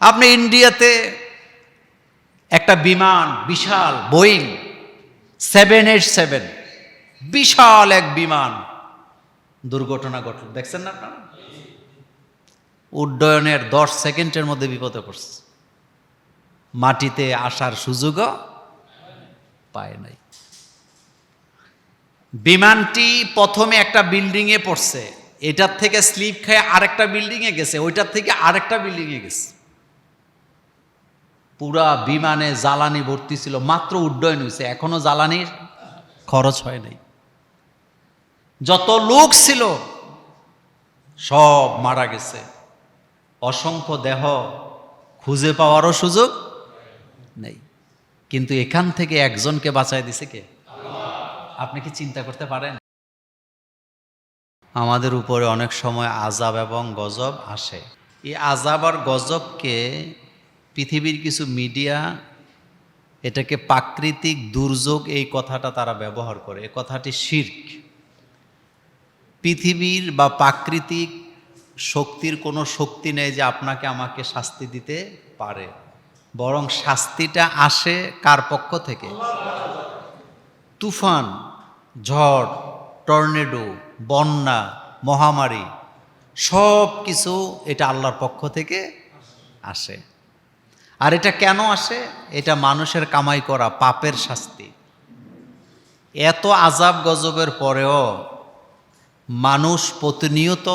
আপনি ইন্ডিয়াতে একটা বিমান, বিশাল বোয়িং সেভেন এইট সেভেন, বিশাল এক বিমান দুর্ঘটনা ঘটল। দেখছেন না আপনারা? উড্ডয়নের দশ সেকেন্ডের মধ্যে বিপদে পড়ছে। মাটিতে আসার সুযোগও পায় নাই। বিমানটি প্রথমে একটা বিল্ডিংয়ে পড়ছে। এটার থেকে স্লিপ খেয়ে আরেকটা বিল্ডিংয়ে গেছে, ওইটার থেকে আরেকটা বিল্ডিংয়ে গেছে। পুরা বিমানে জ্বালানি ভর্তি ছিল। মাত্র উড্ডয়ন হয়েছে। এখনও জ্বালানির খরচ হয় নাই। যত লোক ছিল, সব মারা গেছে। অসংখ্য দেহ খুঁজে পাওয়ারও সুযোগ নেই। কিন্তু এখান থেকে একজনকে বাঁচায় দিছে কে? আপনি কি চিন্তা করতে পারেন? আমাদের উপরে অনেক সময় আজাব এবং গজব আসে। এই আজাব আর গজবকে পৃথিবীর কিছু মিডিয়া এটাকে প্রাকৃতিক দুর্যোগ এই কথাটা তারা ব্যবহার করে। এ কথাটি শির্ক। পৃথিবীর বা প্রাকৃতিক শক্তির কোনো শক্তি নেই যে আপনাকে আমাকে শাস্তি দিতে পারে। বরং শাস্তিটা আসে কার পক্ষ থেকে? তুফান, ঝড়, টর্নেডো, বন্যা, মহামারী সব কিছু এটা আল্লাহর পক্ষ থেকে আসে। আর এটা কেন আসে? এটা মানুষের কামাই করা, পাপের শাস্তি। এত আজাব গজবের পরেও মানুষ প্রতিনিয়ত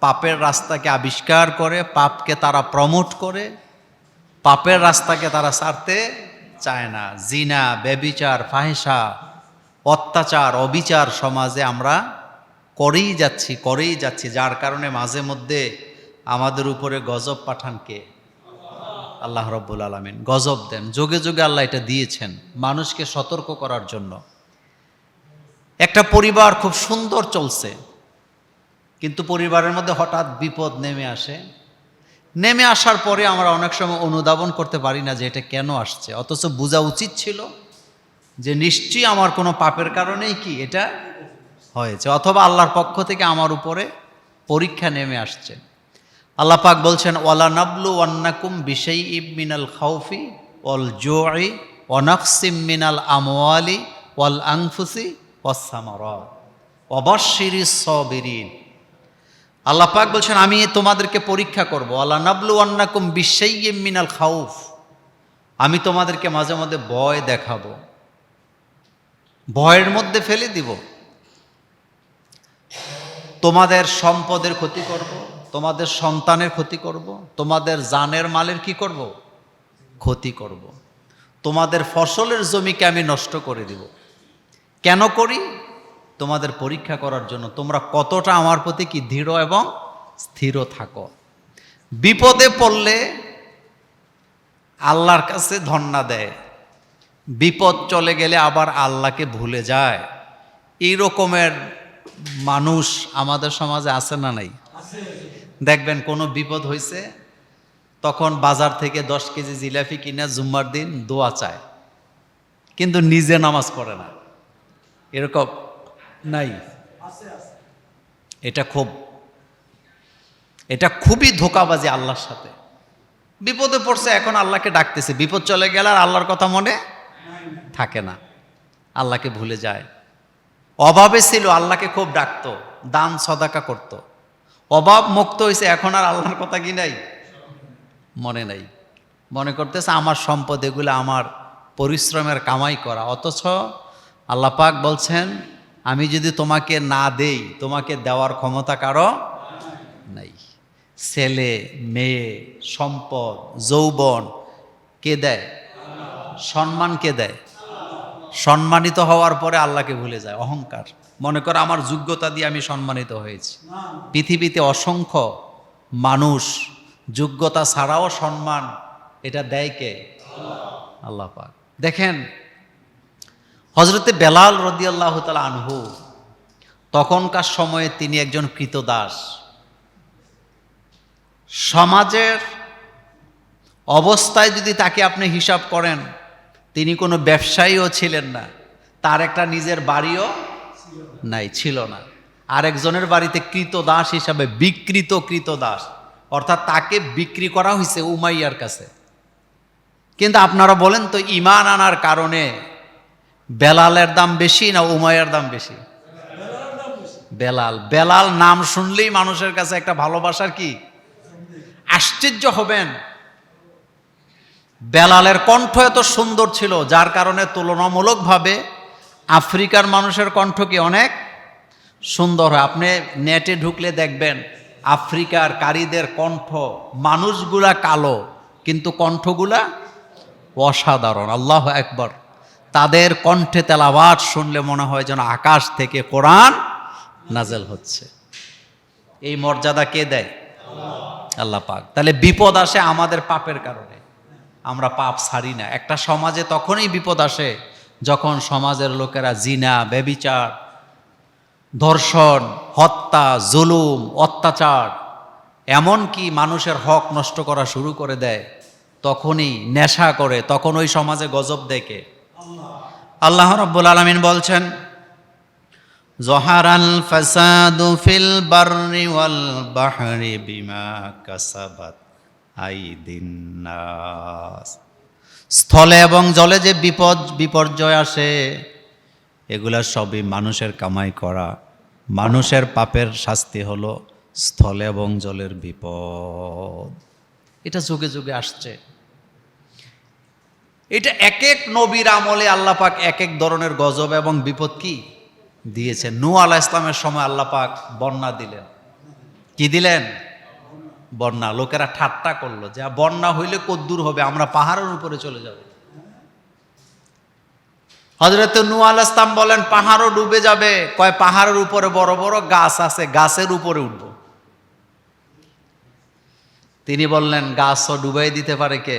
পাপের রাস্তাকে আবিষ্কার করে, পাপকে তারা প্রমোট করে, পাপের রাস্তাকে তারা ছাড়তে চায় না। জিনা, ব্যবিচার ফাহেসা অত্যাচার, অবিচার সমাজে আমরা করেই যাচ্ছি করেই যাচ্ছি। যার কারণে মাঝে মধ্যে আমাদের উপরে গজব পাঠান কে? আল্লাহ রব্বুল আলমিন গজব দেন। যোগে যোগে আল্লাহ এটা দিয়েছেন মানুষকে সতর্ক করার জন্য। একটা পরিবার খুব সুন্দর চলছে, কিন্তু পরিবারের মধ্যে হঠাৎ বিপদ নেমে আসে। নেমে আসার পরে আমরা অনেক সময় অনুধাবন করতে পারি না যে এটা কেন আসছে, অথচ বোঝা উচিত ছিল যে নিশ্চয়ই আমার কোনো পাপের কারণেই কি এটা হয়েছে, অথবা আল্লাহর পক্ষ থেকে আমার উপরে পরীক্ষা নেমে আসছে। আল্লাহ পাক বলছেন, ওয়ালা নাবলু ওয়ান্নাকুম বিশাই মিনাল খাউফি ওয়াল জোয়াই ওয়ানাকসিম মিনাল আমওয়ালি ওয়াল আংফুসি ওয়াসামার অবশ্যিরি সবিরিন। আল্লাহ পাক বলছেন, আমি তোমাদেরকে পরীক্ষা করব আল্লাহ নাবলু ওয়ান্নাকুম বিশাই মিনাল খাউফ। আমি তোমাদেরকে মাঝে মধ্যে ভয় দেখাবো, ভয়ের মধ্যে ফেলে দিব। তোমাদের সম্পদের ক্ষতি করব তোমাদের সন্তানের ক্ষতি করব, তোমাদের জানের মালের কি করব? ক্ষতি করব। তোমাদের ফসলের জমিকে আমি নষ্ট করে দিব। কেন করি? তোমাদের পরীক্ষা করার জন্য। তোমরা কতটা আমার প্রতি কি দৃঢ় এবং স্থির থাকো। বিপদে পড়লে আল্লাহর কাছে ধন্না দেয়। বিপদ চলে গেলে আবার আল্লাহকে ভুলে যায়। এই রকমের মানুষ আমাদের সমাজে আছে না নাই? দেখবেন কোনো বিপদ হয়েছে তখন বাজার থেকে দশ কেজি জিলাপি কিনে জুম্মার দিন দোয়া চায়। কিন্তু নিজে নামাজ পড়ে না। এরকম নাই। এটা খুব, এটা খুবই ধোকাবাজি আল্লাহর সাথে। বিপদে পড়ছে, এখন আল্লাহকে ডাকতেছে। বিপদ চলে গেলে আর আল্লাহর কথা মনে থাকে না। আল্লাহকে ভুলে যায়। অভাবে ছিল, আল্লাহকে খুব ডাকতো, দান, সদাকা করত। অভাব মুক্ত হয়েছে এখন আর আল্লাহর কথা কি নাই? মনে নাই। মনে করতেছে, আমার সম্পদ এগুলো আমার পরিশ্রমের কামাই করা। অথচ আল্লাহ পাক বলছেন, আমি যদি তোমাকে না দেই, তোমাকে দেওয়ার ক্ষমতা কারও নাই। ছেলে, মেয়ে, সম্পদ, যৌবন, কে দেয়? সম্মান কে দেয়? সম্মানিত হওয়ার পরে আল্লাহকে ভুলে যায়, অহংকার। মনে করো আমার যোগ্যতা দিয়ে আমি সম্মানিত হয়েছি। পৃথিবীতে অসংখ্য মানুষ যোগ্যতা ছাড়াও সম্মান, এটা দেয় কে? আল্লাহ পাক। দেখেন হজরতে বেলাল রদি আল্লাহ তালা আনহু, তখনকার সময়ে তিনি একজন কৃতদাস। সমাজের অবস্থায় যদি তাকে আপনি হিসাব করেন তিনি কোনো ব্যবসায়ীও ছিলেন না। তার একটা নিজের বাড়িও নাই, ছিল না। আরেকজনের বাড়িতে কৃত দাস হিসাবে বিকৃত কৃত দাস অর্থাৎ তাকে বিক্রি করা হয়েছে উমাইয়ার কাছে। কিন্তু আপনারা বলেন তো, ইমান আনার কারণে বেলালের দাম বেশি না উমাইয়ার দাম বেশি? বেলাল বেলাল নাম শুনলেই মানুষের কাছে একটা ভালোবাসার কি? আশ্চর্য হবেন। বেলালের কণ্ঠ এত সুন্দর ছিল, যার কারণে তুলনামূলকভাবে আফ্রিকার মানুষের কণ্ঠ কি অনেক সুন্দর হয়। আপনি নেটে ঢুকলে দেখবেন, আফ্রিকার কারীদের কণ্ঠ, মানুষগুলা কালো, কিন্তু কণ্ঠগুলা অসাধারণ। আল্লাহ একবার তাদের কণ্ঠে তেলাবাদ শুনলে মনে হয় যেন আকাশ থেকে কোরআন নাজেল হচ্ছে। এই মর্যাদা কে দেয়? আল্লাহ পাক। তাহলে বিপদ আসে আমাদের পাপের কারণে। আমরা পাপ ছাড়ি না। একটা সমাজে তখনই বিপদ আসে যখন সমাজের লোকেরা জিনা বেবিচার ধর্ষণ, হত্যা, জুলুম, অত্যাচার, এমনকি মানুষের হক নষ্ট করা শুরু করে দেয়, তখনই নেশা করে, তখন ওই সমাজে গজব দেখে। আল্লাহ রব্বুল আলমিন বলছেন, জহারাল ফাসাদু ফিল বাররি ওয়াল বাহরি বিমা কাসাবাত। আইদিন নাস স্থলে এবং জলে যে বিপদ, বিপর্যয় আসে, এগুলা সবই মানুষের কামাই করা। মানুষের পাপের শাস্তি হলো স্থলে এবং জলের বিপদ। এটা যুগে যুগে আসছে। এটা এক এক নবীর আমলে আল্লাহ এক এক ধরনের গজব এবং বিপদ কি? দিয়েছে নু আলাহ ইসলামের সময় আল্লাহ পাক বন্যা দিলেন। কি দিলেন? বন্যা, লোকেরা ঠাট্টা করল যে বন্যা হইলে কদ্দূর হবে, আমরা পাহাড়ের উপরে চলে যাব। হজরত নু আল ইসলাম বলেন, পাহাড়ও ডুবে যাবে। কয়, পাহাড়ের উপরে বড় বড় গাছ আছে, গাছের উপরে উঠব। তিনি বললেন, গাছও ডুবাই দিতে পারে কে?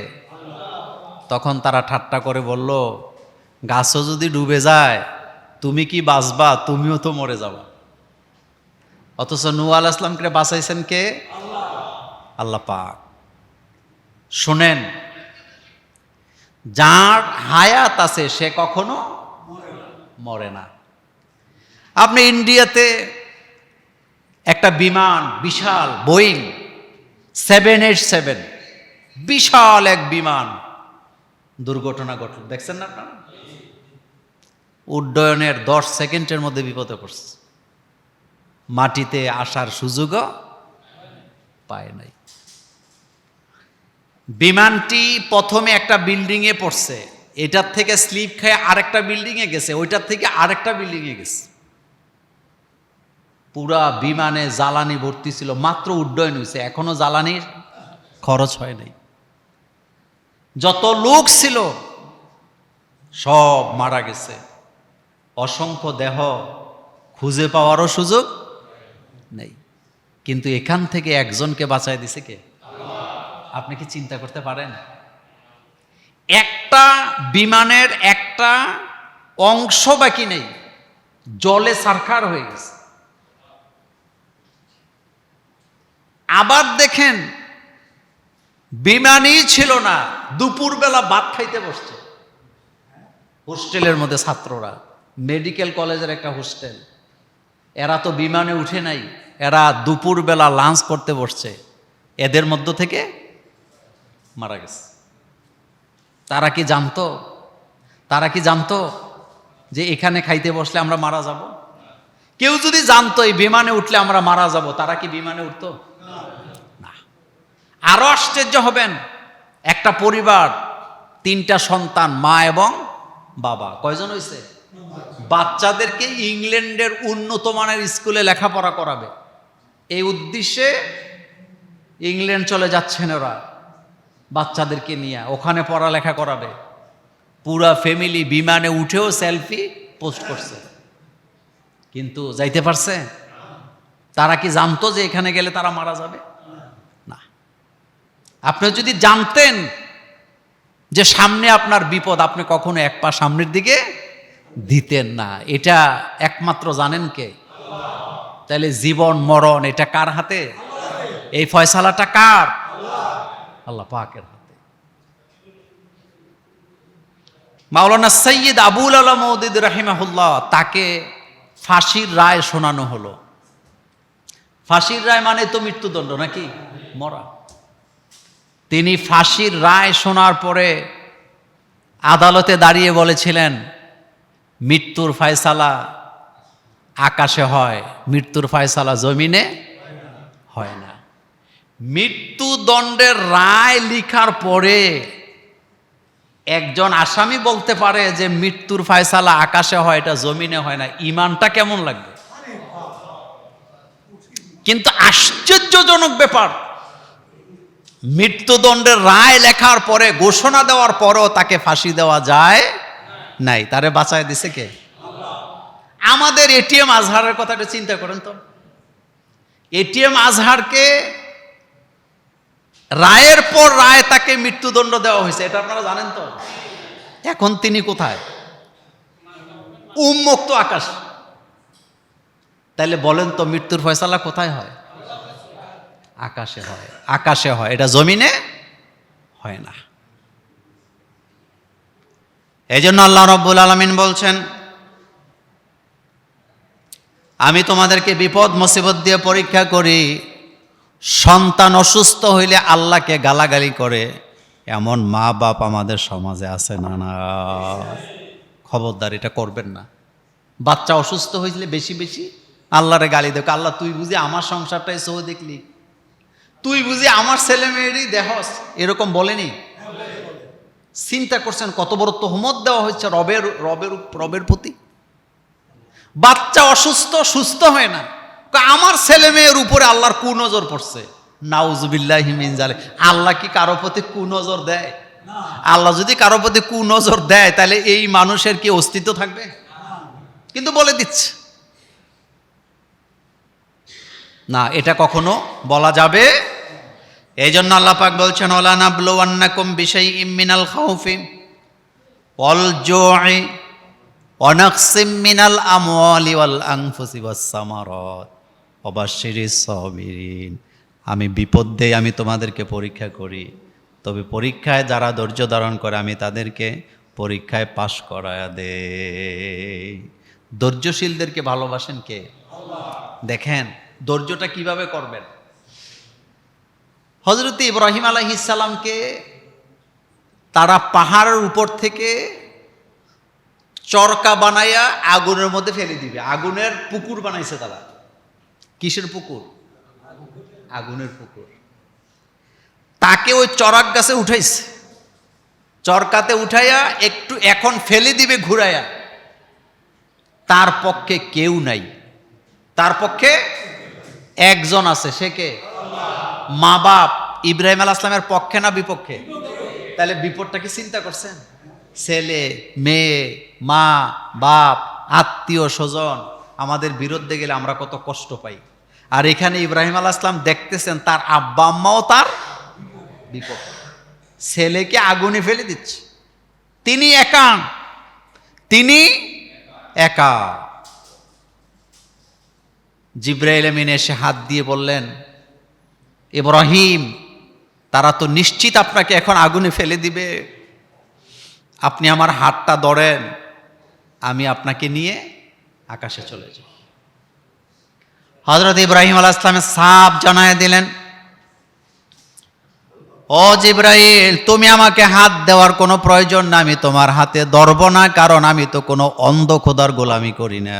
তখন তারা ঠাট্টা করে বলল, গাছও যদি ডুবে যায়, তুমি কি বাঁচবা? তুমিও তো মরে যাবা। অথচ নু আল ইসলামকে বাঁচাইছেন কে? আল্লাহ পাক। শোনেন, যার হায়াত আছে সে কখনো মরে না। আপনি ইন্ডিয়াতে একটা বিমান, বিশাল বোয়িং সেভেন এইট সেভেন, বিশাল এক বিমান দুর্ঘটনা ঘটল। দেখছেন না আপনারা? উড্ডয়নের দশ সেকেন্ডের মধ্যে বিপদে পড়ছে। মাটিতে আসার সুযোগও পায় নাই। বিমানটি প্রথমে একটা বিল্ডিংয়ে পড়ছে। এটার থেকে স্লিপ খেয়ে আরেকটা বিল্ডিংয়ে গেছে, ওইটার থেকে আরেকটা বিল্ডিংয়ে গেছে। পুরা বিমানে জ্বালানি ভর্তি ছিল, মাত্র উড্ডয়ন হয়েছে, এখনও জ্বালানির খরচ হয় নাই। যত লোক ছিল, সব মারা গেছে। অসংখ্য দেহ খুঁজে পাওয়ারও সুযোগ নেই। কিন্তু এখান থেকে একজনকে বাঁচায় দিছে কে? আপনি কি চিন্তা করতে পারেন? একটা বিমানের একটা অংশ বাকি নেই। জলে সারখার হয়ে গেছে। আবার দেখেন, বিমানই ছিল না, দুপুরবেলা ভাত খাইতে বসছে। হোস্টেলের মধ্যে ছাত্ররা, মেডিকেল কলেজের একটা হোস্টেল। এরা তো বিমানে উঠে নাই, এরা দুপুরবেলা লাঞ্চ করতে বসছে। এদের মধ্য থেকে মারা গেছে। তারা কি জানতো? তারা কি জানতো যে এখানে খাইতে বসলে আমরা মারা যাব? কেউ যদি জানতো এই বিমানে উঠলে আমরা মারা যাব, তারা কি বিমানে উঠতো? না। আরও আশ্চর্য হবেন, একটা পরিবার, তিনটা সন্তান, মা এবং বাবা। কয়জন হয়েছে বাচ্চাদেরকে ইংল্যান্ডের উন্নত মানের স্কুলে লেখাপড়া করাবে। এই উদ্দেশ্যে ইংল্যান্ড চলে যাচ্ছেন ওরা। বাচ্চাদেরকে নিয়ে, ওখানে পড়ালেখা করাবে। পুরা ফ্যামিলি বিমানে উঠেও সেলফি পোস্ট করছে। কিন্তু যাইতে পারছে? তারা কি জানতো যে এখানে গেলে তারা মারা যাবে? না। আপনি যদি জানতেন যে সামনে আপনার বিপদ, আপনি কখনো এক পা সামনের দিকে দিতেন না। এটা একমাত্র জানেন কে? তাহলে জীবন, মরণ, এটা কার হাতে? এই ফয়সালাটা কার? আল্লাহ পাকের হাতে। মাওলানা সৈয়দ আবুল আলম মৌদিদ রাহিমাহুল্লাহ, তাকে ফাঁসির রায় শোনানো হলো। ফাঁসির রায় মানে তো মৃত্যুদণ্ড নাকি? মরা। তিনি ফাঁসির রায় শোনার পরে আদালতে দাঁড়িয়ে বলেছিলেন, মৃত্যুর ফয়সালা আকাশে হয়, মৃত্যুর ফয়সালা জমিনে হয় না। মৃত্যুদণ্ডের রায় লিখার পরে একজন আসামি বলতে পারে যে মৃত্যুর ফায়সালা আকাশে হয়, এটা জমিনে হয় না। ইমানটা কেমন লাগবে? কিন্তু আশ্চর্যজনক ব্যাপার, মৃত্যুদণ্ডের রায় লেখার পরে, ঘোষণা দেওয়ার পরও তাকে ফাঁসি দেওয়া যায় নাই। তারে বাঁচায় দিছে কে? আমাদের এটিএম আজহারের কথাটা চিন্তা করেন তো। এটিএম আজহারকে রায়ের পর রায় তাকে মৃত্যুদণ্ড দেওয়া হয়েছে, এটা আপনারা জানেন তো? এখন তিনি কোথায়? উন্মুক্ত আকাশ। তাইলে বলেন তো, মৃত্যুর ফয়সালা কোথায় হয়? আকাশে হয়। আকাশে হয়। এটা জমিনে হয় না। এই জন্য আল্লাহ রব্বুল আলমিন বলছেন, আমি তোমাদেরকে বিপদ মুসিবত দিয়ে পরীক্ষা করি সন্তান অসুস্থ হইলে আল্লাহকে গালাগালি করে, এমন মা বাপ আমাদের সমাজে আছে না না। খবরদার, এটা করবেন না। বাচ্চা অসুস্থ হয়েছিলে বেশি বেশি আল্লাহরে গালি দেখ আল্লাহ, তুই বুঝি আমার সংসারটাই সহ দেখলি? তুই বুঝি আমার ছেলে মেয়েরই দেহস এরকম বলেনি? চিন্তা করছেন, কত বড় তহমত দেওয়া হচ্ছে রবের রবের রবের প্রতি? বাচ্চা অসুস্থ, সুস্থ হয় না। কা- আমার ছেলে মেয়ের উপরে আল্লাহর কুনজর পড়ছে। নাউজুবিল্লাহ হিমিন জালে আল্লাহ কি কারও প্রতি কুনজর দেয়? আল্লাহ যদি কারও প্রতি কুনজর দেয়, তাহলে এই মানুষের কি অস্তিত্ব থাকবে? কিন্তু বলে দিচ্ছে। না, এটা কখনো বলা যাবে। এই জন্য আল্লাহ পাক বলছেন ওলা নাবলুয়ান্নাকুম বিশাই ইমিনাল খাউফি অল জোয় অনাকসিম মিনাল আমওয়ালি ওয়াল ওয়াস সামারাত। অবাশিরিস সাবিরিন। আমি বিপদ দেই আমি তোমাদেরকে পরীক্ষা করি। তবে পরীক্ষায় যারা ধৈর্য ধারণ করে আমি তাদেরকে পরীক্ষায় পাশ করায়া দে ধৈর্যশীলদেরকে ভালোবাসেন কে? দেখেন ধৈর্যটা কীভাবে করবেন? হজরত ইব্রাহিম আলাইসাল্লামকে তারা পাহাড়ের উপর থেকে চরকা বানাইয়া আগুনের মধ্যে ফেলে দিবে। আগুনের পুকুর বানাইছে তারা। কিসের পুকুর? আগুনের পুকুর। তাকে ওই চরাক গাছে উঠাইছে। চরকাতে উঠাইয়া একটু এখন ফেলে দিবে ঘুরাইয়া। তার পক্ষে কেউ নাই। তার পক্ষে একজন আছে। সে কে? মা বাপ। ইব্রাহিম আল আসলামের পক্ষে না বিপক্ষে? তাহলে বিপদটা কি চিন্তা করছেন? ছেলে, মেয়ে, মা, বাপ, আত্মীয়, স্বজন। আমাদের বিরুদ্ধে গেলে আমরা কত কষ্ট পাই। আর এখানে ইব্রাহিম আল আসলাম দেখতেছেন, তার আব্বা আম্মাও তার বিপক্ষে। ছেলেকে আগুনে ফেলে দিচ্ছে। তিনি একা। তিনি একা। জিব্রাইল আমিন এসে হাত দিয়ে বললেন, ইব্রাহিম, তারা তো নিশ্চিত আপনাকে এখন আগুনে ফেলে দিবে। আপনি আমার হাতটা ধরেন, আমি আপনাকে নিয়ে আকাশে চলে যাই হজরত ইব্রাহিম আলাহ ইসলামের সাপ জানায় দিলেন, ও জিব্রাইল, তুমি আমাকে হাত দেওয়ার কোনো প্রয়োজন না আমি তোমার হাতে ধরব না, কারণ আমি তো কোনো অন্ধ খোদার গোলামি করি না।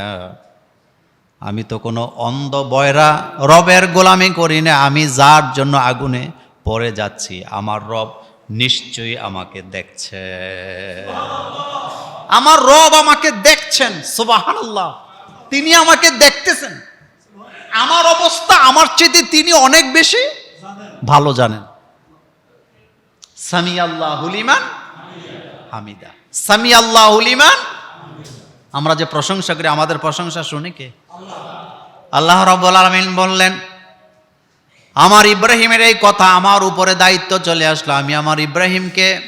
আমি তো কোনো অন্ধ বয়রা রবের গোলামি করি না, আমি যার জন্য আগুনে পড়ে যাচ্ছি, আমার রব নিশ্চয়ই আমাকে দেখছে আমার রব আমাকে দেখছেন সুবাহান্লাহ তিনি আমাকে দেখতেছেন। আমার অবস্থা আমার চেয়ে তিনি অনেক বেশি ভালো জানেন। সামি আল্লাহ হুলিমান হামিদা। সামি আল্লাহ হুলিমান আমরা যে প্রশংসা করি, আমাদের প্রশংসা শুনি কে? আল্লাহ রব্বুল আলমিন বললেন আমার ইব্রাহিমের এই কথা আমার উপরে দায়িত্ব চলে আসলো। আমি আমার ইব্রাহিমকে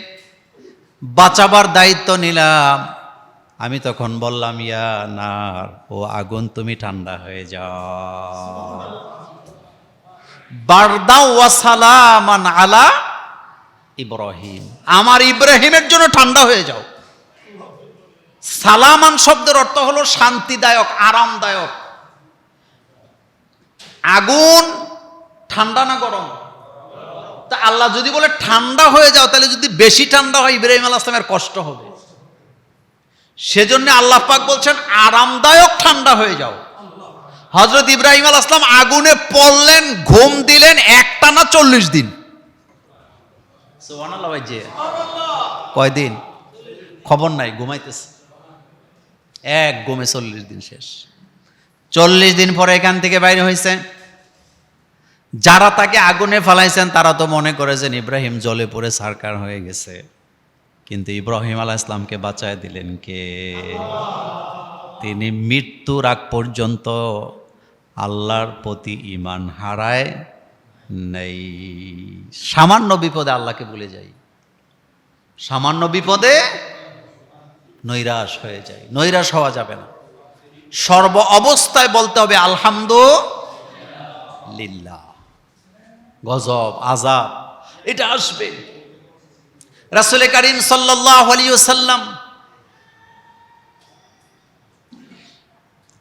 বাঁচাবার দায়িত্ব নিলাম। আমি তখন বললাম, ইয়া নার, ও আগুন তুমি ঠান্ডা হয়ে যাও। বারদা ওয়াসালামান আলা ইব্রাহিম। আমার ইব্রাহিমের জন্য ঠান্ডা হয়ে যাও। সালামান শব্দের অর্থ হলো শান্তিদায়ক, আরামদায়ক। আগুন ঠান্ডা না গরম? তা আল্লাহ যদি বলে ঠান্ডা হয়ে যাও, তাহলে যদি বেশি ঠান্ডা হয় ইব্রাহিম আল আসলামের কষ্ট হবে। সেজন্য আল্লাহ পাক বলছেন, আরামদায়ক ঠান্ডা হয়ে যাও। হজরত ইব্রাহিম আল আসলাম আগুনে পড়লেন, ঘুম দিলেন একটানা চল্লিশ দিন। কয়দিন? খবর নাই, ঘুমাইতেছে। এক ঘুমে চল্লিশ দিন শেষ। চল্লিশ দিন পরে এখান থেকে বাইরে হয়েছে যারা তাকে আগুনে ফালাইছেন, তারা তো মনে করেছেন ইব্রাহিম জলে পড়ে সারকার হয়ে গেছে। কিন্তু ইব্রাহিম আলাহ ইসলামকে বাঁচায় দিলেন কে? তিনি মৃত্যুর আগ পর্যন্ত আল্লাহর প্রতি ইমান হারায় নেই। সামান্য বিপদে আল্লাহকে ভুলে যাই। সামান্য বিপদে নৈরাশ হয়ে যায় নৈরাশ হওয়া যাবে না। সর্ব অবস্থায় বলতে হবে আলহামদুলিল্লাহ। গজব আজাব এটা আসবে। রাসুল করিম সাল্লাহ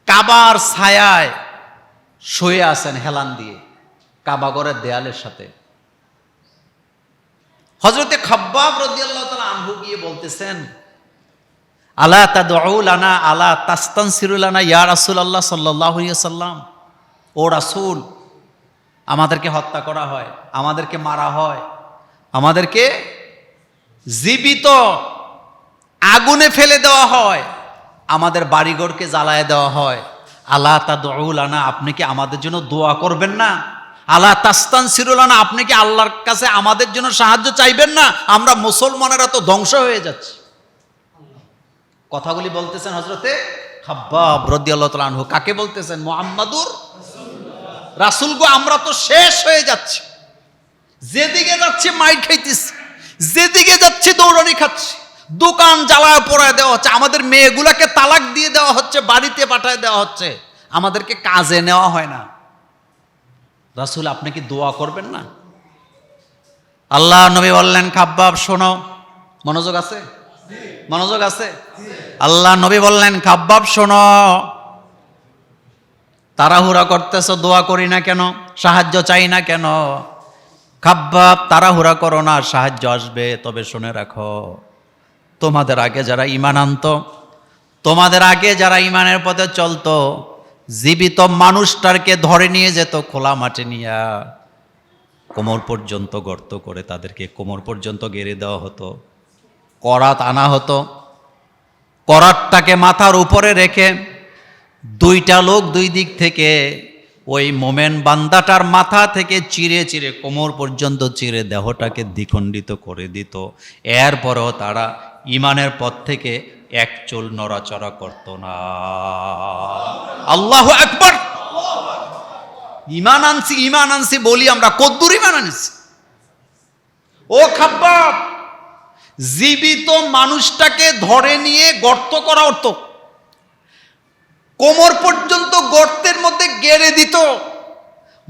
কাবার ছায়ায় শুয়ে আছেন হেলান দিয়ে কাবাগরের দেয়ালের সাথে। হজরতে খাব্বাব রদিয়াল্লাহ তালা আনহু গিয়ে বলতেছেন, আলা তাদউলানা আলা তাস্তানসিরুলানা ইয়া রাসূল আল্লাহ আলাইহি সাল্লাম ও রাসূল আমাদেরকে হত্যা করা হয়, আমাদেরকে মারা হয়, আমাদেরকে জীবিত আগুনে ফেলে দেওয়া হয়, আমাদের বাড়িঘরকে জ্বালায় দেওয়া হয়। আল্লাহ তা দৌলানা আপনি কি আমাদের জন্য দোয়া করবেন না? আল্লাহ তাস্তান সিরুলানা আপনি কি আল্লাহর কাছে আমাদের জন্য সাহায্য চাইবেন না? আমরা মুসলমানেরা তো ধ্বংস হয়ে যাচ্ছি। কথাগুলি বলতেছেন হজরতে হাব্বাব রদিয়াল্লাহ তাআলা আনহু। কাকে বলতেছেন? মোহাম্মদুর রাসুল গো, আমরা তো শেষ হয়ে যাচ্ছি। যেদিকে যাচ্ছি, মাইর খাইতেছি। যেদিকে যাচ্ছি, দৌড়ানি খাচ্ছি। দোকান জ্বালায় পড়ায় দেওয়া হচ্ছে। আমাদের মেয়েগুলাকে তালাক দিয়ে দেওয়া হচ্ছে, বাড়িতে পাঠায় দেওয়া হচ্ছে। আমাদেরকে কাজে নেওয়া হয় না। রাসুল, আপনি কি দোয়া করবেন না? আল্লাহ নবী বললেন, খাব্বাব, শোনো। মনোযোগ আছে? মনোযোগ আছে? আল্লাহ নবী বললেন, খাব্বাব, শোনো। তাড়াহুড়া করতেছ, দোয়া করি না কেন? সাহায্য চাই না কেন? খাব্বাব, তাড়াহুড়া করো না, সাহায্য আসবে, তবে শুনে রাখো। তোমাদের আগে যারা ইমান আনত, তোমাদের আগে যারা ইমানের পথে চলতো, জীবিত মানুষটারকে ধরে নিয়ে যেত, খোলা মাঠে নিয়া। কোমর পর্যন্ত গর্ত করে তাদেরকে কোমর পর্যন্ত গেড়ে দেওয়া হতো। করাত আনা হতো। করাতটাকে মাথার উপরে রেখে দুইটা লোক দুই দিক থেকে ওই মোমেন বান্দাটার মাথা থেকে চিরে চিরে কোমর পর্যন্ত চিরে দেহটাকে দ্বিখণ্ডিত করে দিত। এরপরও তারা ইমানের পথ থেকে এক চুল নড়াচড়া করত না। আল্লাহ একবার ইমান আনছি ইমান আনছি বলি আমরা, কদ্দুর ইমান আনছি। ও খাব্বাব, জীবিত মানুষটাকে ধরে নিয়ে গর্ত করা অর্থ কোমর পর্যন্ত গর্তের মধ্যে গেড়ে দিত।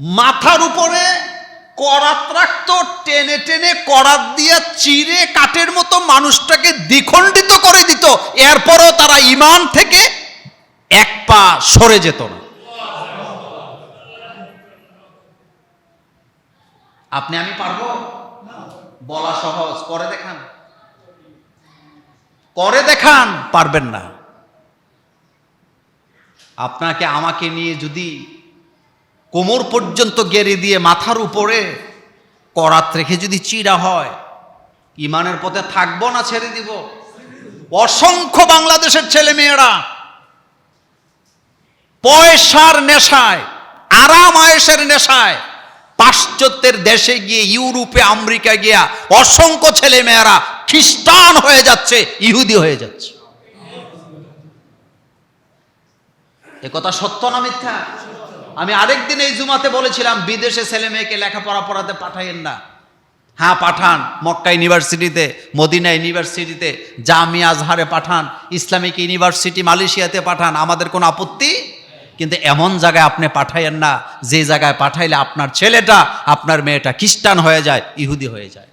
মাথার উপরে করাত রাখতো, টেনে টেনে করাত দিয়ে চিরে কাঠের মতো মানুষটাকে দ্বিখণ্ডিত করে দিত। এরপরও তারা ইমান থেকে এক পা সরে যেত না। আপনি আমি পারব? বলা সহজ। করে দেখান। করে দেখান, পারবেন না। আপনাকে আমাকে নিয়ে যদি কোমর পর্যন্ত গেড়ে দিয়ে মাথার উপরে করাত রেখে যদি চিরা হয়, ইমানের পথে থাকব না ছেড়ে দিব। অসংখ্য বাংলাদেশের ছেলে মেয়েরা পয়সার নেশায় আরাম আয়েসের নেশায় পাশ্চাত্যের দেশে গিয়ে, ইউরোপে আমেরিকা গিয়া অসংখ্য ছেলে মেয়েরা খ্রিস্টান হয়ে যাচ্ছে, ইহুদি হয়ে যাচ্ছে। এ কথা সত্য না মিথ্যা? আমি আরেকদিন এই জুমাতে বলেছিলাম, বিদেশে ছেলে মেয়েকে লেখাপড়া পড়াতে পাঠাইয়েন না। হ্যাঁ পাঠান। মক্কা ইউনিভার্সিটিতে, মদিনা ইউনিভার্সিটিতে জামিয়া আজহারে পাঠান, ইসলামিক ইউনিভার্সিটি মালয়েশিয়াতে পাঠান। আমাদের কোনো আপত্তি? কিন্তু এমন জায়গায় আপনি পাঠাইয়েন না, যে জায়গায় পাঠাইলে আপনার ছেলেটা, আপনার মেয়েটা খ্রিস্টান হয়ে যায়, ইহুদি হয়ে যায়।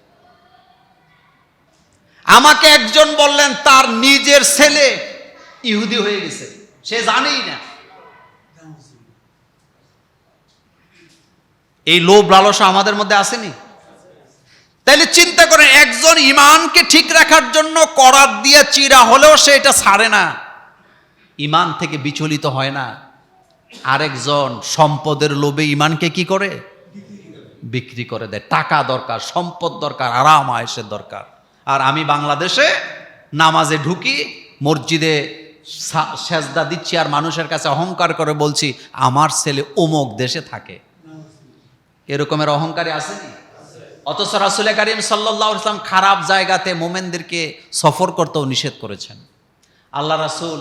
আমাকে একজন বললেন, তার নিজের ছেলে ইহুদি হয়ে গেছে। সে জানেই না। এই লোভ লালসা আমাদের মধ্যে আসেনি? তাইলে চিন্তা করেন, একজন ইমানকে ঠিক রাখার জন্য করাত দিয়ে চিরা হলেও সে এটা ছাড়ে না। ইমান থেকে বিচলিত হয় না। আরেকজন সম্পদের লোভে ইমানকে কি করে? বিক্রি করে দেয়। টাকা দরকার, সম্পদ দরকার, আরাম, আয়েসের দরকার। আর আমি বাংলাদেশে নামাজে ঢুকি, মসজিদে সেজদা দিচ্ছি আর মানুষের কাছে অহংকার করে বলছি, আমার ছেলে অমুক দেশে থাকে। এরকমের অহংকারী আসেনি অথচ রাসুল করিম সাল্লাহ ইসলাম খারাপ জায়গাতে মোমেনদেরকে সফর করতেও নিষেধ করেছেন। আল্লাহ রাসুল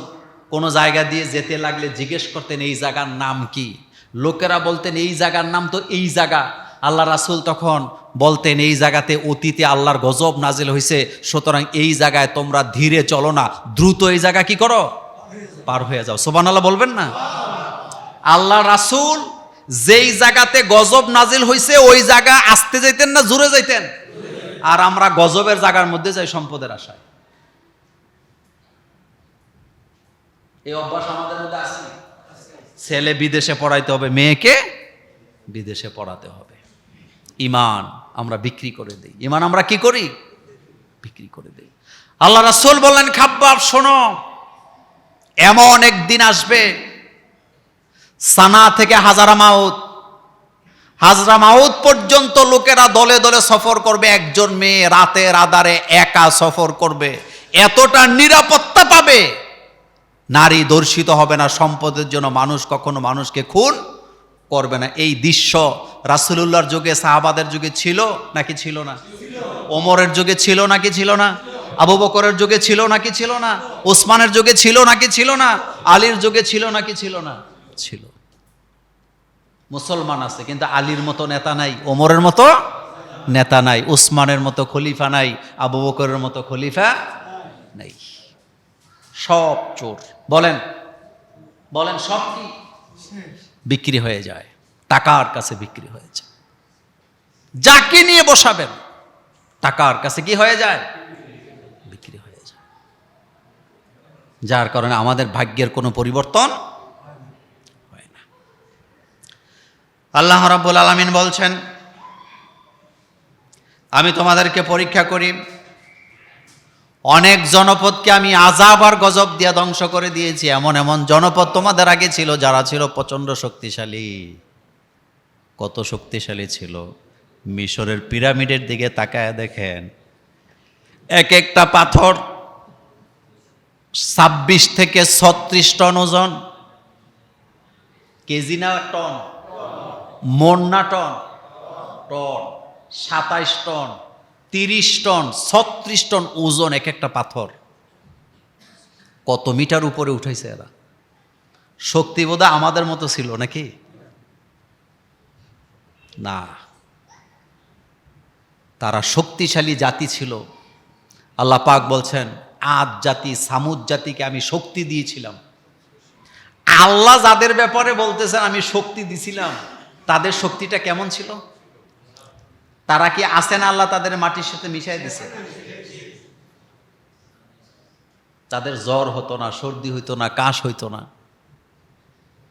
কোনো জায়গা দিয়ে যেতে লাগলে জিজ্ঞেস করতেন, এই জায়গার নাম কি? লোকেরা বলতেন, এই জায়গার নাম তো এই জায়গা। আল্লাহ রাসুল তখন বলতেন, এই জায়গাতে অতীতে আল্লাহর গজব নাজিল হয়েছে সুতরাং এই জায়গায় তোমরা ধীরে চলো না, দ্রুত এই জায়গা কি করো? পার হয়ে যাও। সোবান আল্লাহ বলবেন না? আল্লাহ রাসুল যেই জায়গাতে গজব নাজিল হয়েছে ওই জায়গা আসতে যাইতেন না, জুড়ে যাইতেন? আর আমরা গজবের জায়গার মধ্যে যাই সম্পদের আশায়। এই অভ্যাস আমাদের মধ্যে আছে ছেলে বিদেশে পড়াইতে হবে, মেয়েকে বিদেশে পড়াতে হবে। ইমান আমরা বিক্রি করে দিই। ইমান আমরা কি করি? বিক্রি করে দিই। আল্লাহ রাসূল বললেন, খাব্বাব, শোনো, এমন একদিন আসবে সানা থেকে হাজারা মাউত। হাজরা মাউত পর্যন্ত লোকেরা দলে দলে সফর করবে, একজন মেয়ে রাতের আধারে একা সফর করবে। এতটা নিরাপত্তা পাবে, নারী দর্শিত হবে না, সম্পদের জন্য মানুষ কখনো মানুষকে খুন করবে না। এই দৃশ্য রাসুলুল্লাহর যুগে, সাহাবাদের যুগে ছিল নাকি ছিল না? ওমরের যুগে ছিল নাকি ছিল না? আবু বকরের যুগে ছিল নাকি ছিল না? ওসমানের যুগে ছিল নাকি ছিল না? আলীর যুগে ছিল নাকি ছিল না? ছিল। মুসলমান আছে, কিন্তু আলীর মতো নেতা নাই, ওমরের মতো নেতা নাই, উসমানের মতো খলিফা নাই, আবু বকরের মতো খলিফা নাই। সব চোর। বলেন বলেন সব কি? বিক্রি হয়ে যায়, টাকার কাছে বিক্রি হয়ে যায়। যাকে নিয়ে বসাবেন, টাকার কাছে কি হয়ে যায়? বিক্রি হয়ে যায়। যার কারণে আমাদের ভাগ্যের কোনো পরিবর্তন হয় না আল্লাহ রাব্বুল আলামিন বলছেন, আমি তোমাদেরকে পরীক্ষা করি, অনেক জনপদকে আমি আজাব আর গজব দিয়া ধ্বংস করে দিয়েছি। এমন এমন জনপদ তোমাদের আগে ছিল যারা ছিল প্রচণ্ড শক্তিশালী। কত শক্তিশালী ছিল। মিশরের পিরামিডের দিকে তাকায় দেখেন, এক একটা পাথর ছাব্বিশ থেকে ছত্রিশ টন ওজন, কেজি না, টন। মন না টন টন সাতাইশ টন, তিরিশ টন, ছত্রিশ টন ওজন এক একটা পাথর। কত মিটার উপরে উঠেছে এরা? শক্তি বোধহয় আমাদের মতো ছিল নাকি? না। তারা শক্তিশালী জাতি ছিল। আল্লাহ পাক বলছেন, আদ জাতি, সামুদ জাতিকে আমি শক্তি দিয়েছিলাম। আল্লাহ যাদের ব্যাপারে বলতেছেন, আমি শক্তি দিছিলাম। তাদের শক্তিটা কেমন ছিল? তারা কি আসেন আল্লাহ তাদের মাটির সাথে মিশাই দিছে? তাদের জ্বর হতো না, সর্দি হইতো না, কাশ হইতো না।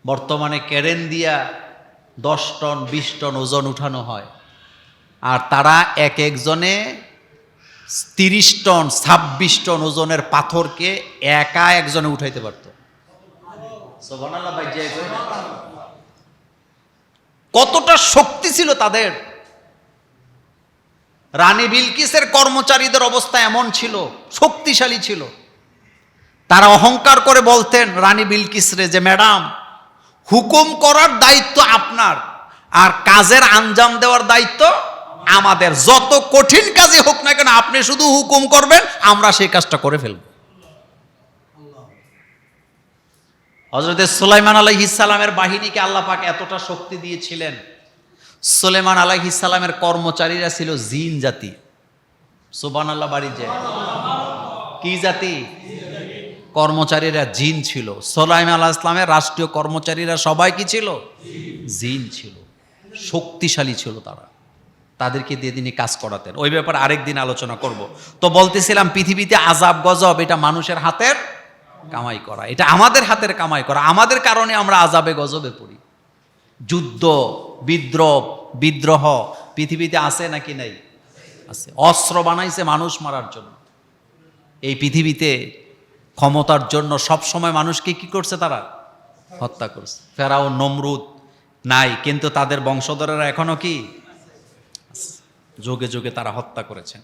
বর্তমানে কেরেন দিয়া দশ টন, বিশ টন ওজন উঠানো হয়। আর তারা এক একজনে তিরিশ টন, ছাব্বিশ টন ওজনের পাথরকে একা একজনে উঠাইতে পারত? কতটা শক্তি ছিল তাদের? রানী বিলকিসের কর্মচারীদের অবস্থা এমন ছিল, শক্তিশালী ছিল। তারা অহংকার করে বলতেন, রানী বিলকিসরে যে ম্যাডাম, হুকুম করার দায়িত্ব আপনার, আর কাজের আঞ্জাম দেওয়ার দায়িত্ব আমাদের। যত কঠিন কাজে হোক না কেন, আপনি শুধু হুকুম করবেন, আমরা সেই কাজটা করে ফেলব। হজরত সুলাইমান আলাইহিসালামের বাহিনীকে আল্লাহ পাক এতটা শক্তি দিয়েছিলেন। সুলেমান আলাইহিসালামের কর্মচারীরা ছিল জিন জাতি। সুবান আল্লাহ বাড়ির যে কি জাতি? কর্মচারীরা জিন ছিল। সোলাইম আল্লাহ ইসলামের রাষ্ট্রীয় কর্মচারীরা সবাই কি ছিল? জিন ছিল। শক্তিশালী ছিল তারা। তাদেরকে দিয়ে তিনি কাজ করাতেন। ওই ব্যাপারে আরেক দিন আলোচনা করব। তো বলতেছিলাম, পৃথিবীতে আজাব গজব এটা মানুষের হাতের কামাই করা, এটা আমাদের হাতের কামাই করা, আমাদের কারণে আমরা আজাবে গজবে পড়ি। যুদ্ধ, বিদ্রোহ বিদ্রোহ, পৃথিবীতে আছে নাকি নাই? আছে। অস্ত্র বানাইছে মানুষ মারার জন্য। এই পৃথিবীতে ক্ষমতার জন্য সব সময় মানুষকে কি করছে তারা? হত্যা করছে। ফেরাও নমরুদ নাই, কিন্তু তাদের বংশধরেরা এখনও কি। যুগে যুগে তারা হত্যা করেছেন।